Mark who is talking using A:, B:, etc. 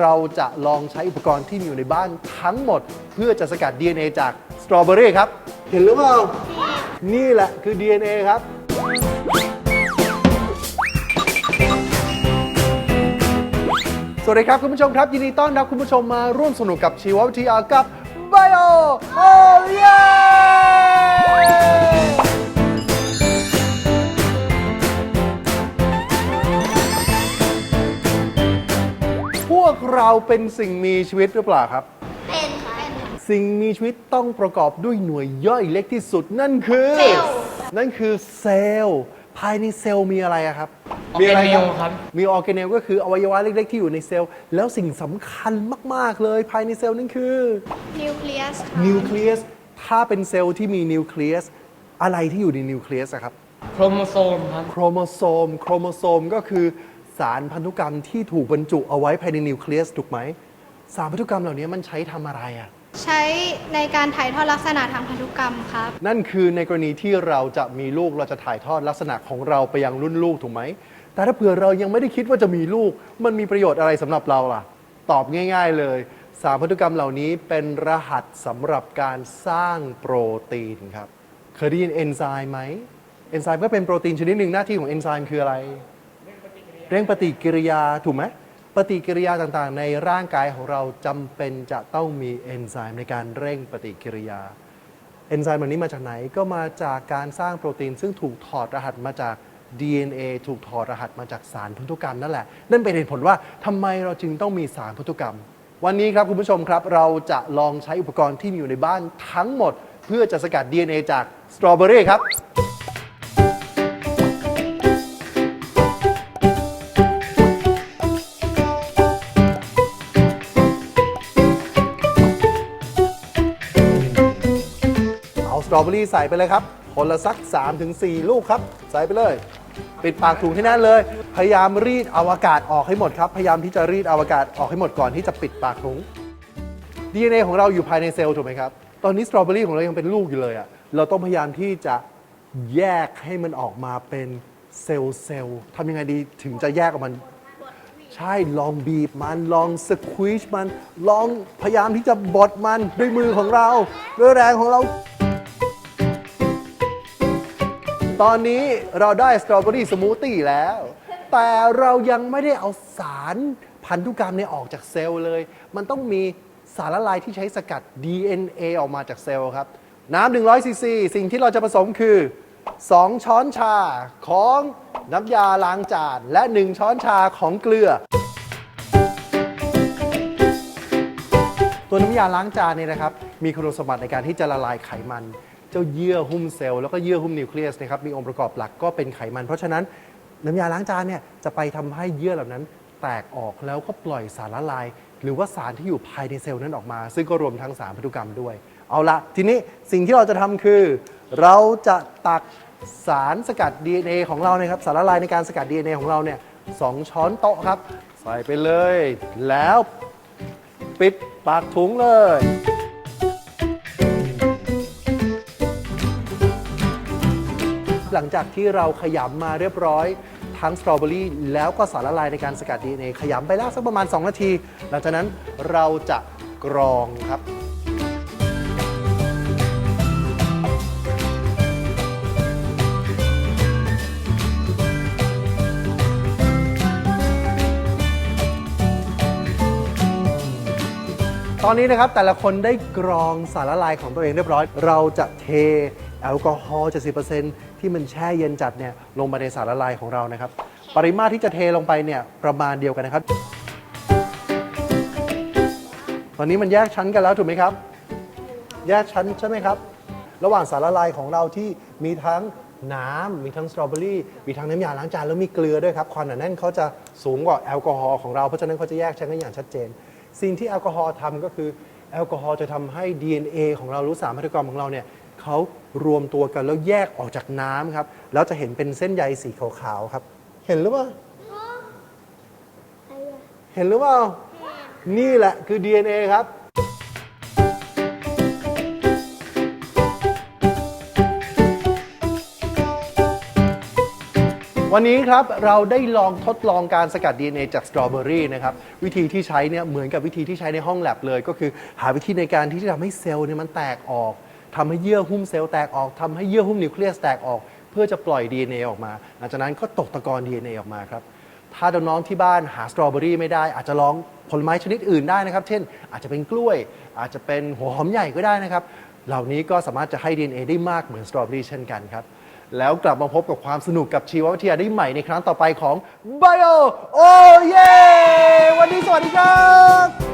A: เราจะลองใช้อุปกรณ์ที่มีอยู่ในบ้านทั้งหมด เพื่อจะสกัด DNA จากสตรอเบอรี่ครับ เห็นหรือเปล่า นี่แหละคือ DNA ครับ สวัสดีครับคุณผู้ชมครับ ยินดีต้อนรับคุณผู้ชมมาร่วมสนุกกับชีววิทยากับ Bio o l i a เราเป็นสิ่งมีชีวิตหรือเปล่าครับ
B: เป็นค่ะ
A: สิ่งมีชีวิตต้องประกอบด้วยหน่วยย่อยเล็กที่สุดนั่นคือ
B: เซลล์
A: นั่นคือเซลล์ ภายในเซลล์มีอะไรอะครับ
C: ออร์แกเนลครับ
A: มีออร์แกเนลก็คืออวัยวะเล็ก ๆ ที่อยู่ในเซลล์ แล้วสิ่งสำคัญมาก ๆ เลย ภายในเซลล์นั่นคือ
B: นิวเคลียส
A: นิวเคลียส ถ้าเป็นเซลล์ที่มีนิวเคลียส อะไรที่อยู่ในนิวเคลียสอะครับ
C: โครโมโซมครับ
A: โครโมโซม โครโมโซมก็คือ สารพันธุกรรมที่ถูกบรรจุเอาไว้ภายในนิวเคลียสถูกไหม สารพันธุกรรมเหล่านี้มันใช้ทำอะไรอะ
B: ใช้ในการถ่ายทอดลักษณะทางพันธุกรรมครับ
A: นั่นคือในกรณีที่เราจะมีลูกเราจะถ่ายทอดลักษณะของเราไปยังรุ่นลูกถูกไหม แต่ถ้าเผื่อเรายังไม่ได้คิดว่าจะมีลูก มันมีประโยชน์อะไรสำหรับเราล่ะ ตอบง่ายๆเลย สารพันธุกรรมเหล่านี้เป็นรหัสสำหรับการสร้างโปรตีนครับ เคยได้ยินเอนไซม์ไหม เอนไซม์ก็เป็นโปรตีนชนิดหนึ่งหน้าที่ของเอนไซม์คืออะไร เร่งปฏิกิริยาถูกไหมปฏิกิริยาต่างๆ ในร่างกายของเราจำเป็นจะต้องมีเอนไซม์ในการเร่งปฏิกิริยา เอนไซม์เหล่านี้มาจากไหนก็มาจากการสร้างโปรตีน ซึ่งถูกถอดรหัสมาจาก DNA ถูกถอดรหัสมาจากสารพันธุกรรมนั่นแหละ นั่นเป็นเหตุผลว่าทำไมเราจึงต้องมีสารพันธุกรรม วันนี้ครับคุณผู้ชมครับ เราจะลองใช้อุปกรณ์ที่มีอยู่ในบ้านทั้งหมด เพื่อจะสกัด DNA จากสตรอเบอรี่ครับ รอเบอรี่ใส่ไปเลยครับคนละสัก 3-4 ลูกครับ ใส่ไปเลย ปิดปากถุงที่นั่นเลย พยายามรีดเอาอากาศออกให้หมดครับ พยายามที่จะรีดเอาอากาศออกให้หมดก่อนที่จะปิดปากถุง DNA ของเราอยู่ภายในเซลล์ถูกไหมครับ ตอนนี้สตรอเบอรี่ของเรายังเป็นลูกอยู่เลยอะเราต้องพยายามที่จะแยกให้มันออกมาเป็นเซลล์เซลล์ทำยังไงดีถึงจะแยกออกมัน ใช่ลองบีบมันลองสควีชมัน ลองพยายามที่จะบดมันด้วยมือของเรา ด้วยแรงของเรา ตอนนี้เราได้สตรอเบอรี่สมูทตี้แล้ว แต่เรายังไม่ได้เอาสารพันธุกรรมเนี่ยออกจากเซลล์เลย มันต้องมีสารละลายที่ใช้สกัด DNA ออกมาจากเซลล์ครับ น้ำ100ซีซีสิ่งที่เราจะผสมคือ 2 ช้อนชาของน้ำยาล้างจานและ 1 ช้อนชาของเกลือ ตัวน้ำยาล้างจานเนี่ยนะครับ มีคุณสมบัติในการที่จะละลายไขมัน จ้าเยื่อหุ้มเซลล์แล้วก็เยื่อหุ้มนิวเคลียสนะครับมีองค์ประกอบหลักก็เป็นไขมัน เพราะฉะนั้นน้ำยาล้างจานเนี่ยจะไปทำให้เยื่อเหล่านั้นแตกออกแล้วก็ปล่อยสารละลาย หรือว่าสารที่อยู่ภายในเซลล์นั้นออกมา ซึ่งก็รวมทั้งสารพันธุกรรมด้วย เอาละทีนี้สิ่งที่เราจะทำคือ เราจะตักสารสกัด DNA ของเรานะครับสารละลายในการสกัด DNA ของเราเนี่ยสองช้อนโต๊ะครับ ใส่ไปเลย แล้วปิดปากถุงเลย หลังจากที่เราขยำมาเรียบร้อย ทั้งสตรอเบอรี่แล้วก็สารละลายในการสกัด DNA ขยำไปแล้วสักประมาณ 2 นาที หลังจากนั้นเราจะกรองครับตอนนี้นะครับแต่ละคนได้กรองสารละลายของตัวเองเรียบร้อย เราจะเทแอลกอฮอล์70% ที่มันแช่เย็นจัดเนี่ยลงมาในสารละลายของเรานะครับ ปริมาตรที่จะเทลงไปเนี่ยประมาณเดียวกันนะครับ ตอนนี้มันแยกชั้นกันแล้วถูกไหมครับ แยกชั้นใช่ไหมครับ ระหว่างสารละลายของเราที่มีทั้งน้ำมีทั้งสตรอเบอรี่มีทั้งน้ำยาล้างจานแล้วมีเกลือด้วยครับความหนาแน่นเขาจะสูงกว่าแอลกอฮอล์ของเราเพราะฉะนั้นเขาจะแยกชั้นกันอย่างชัดเจน สิ่งที่แอลกอฮอล์ทำก็คือแอลกอฮอล์จะทำให้ DNA ของเราหรู้สารพันธุกรรมของเราเนี่ยเขา รวมตัวกันแล้วแยกออกจากน้ำครับแล้วจะเห็นเป็นเส้นใยสีขาวๆครับ เห็นหรือเปล่าเห็นหรือเปล่านี่แหละคือ DNA ครับววันนี้ครับเราได้ลองทดลองการสกัด DNA จากสตรอเบอรี่นะครับวิธีที่ใช้เนี่ยเหมือนกับวิธีที่ใช้ในห้องแลบเลย ก็คือหาวิธีในการที่จะทำให้เซลล์เนี่ยมันแตกออก ทำให้เยื่อหุ้มเซลล์แตกออกทำให้เยื่อหุ้มนิวเคลียสแตกออก เพื่อจะปล่อย DNA ออกมา หลังจากนั้นก็ตกตะกอน DNA ออกมาครับถ้าน้องที่บ้านหาสตรอเบอรี่ไม่ได้ อาจจะลองผลไม้ชนิดอื่นได้นะครับ เช่น อาจจะเป็นกล้วย อาจจะเป็นหัวหอมใหญ่ก็ได้นะครับ เหล่านี้ก็สามารถจะให้ DNA ได้มากเหมือนสตรอเบอรี่เช่นกันครับ แล้วกลับมาพบกับความสนุกกับชีววิทยาได้ใหม่ในครั้งต่อไปของ Bio โอเยวันนี้สวัสดีครับ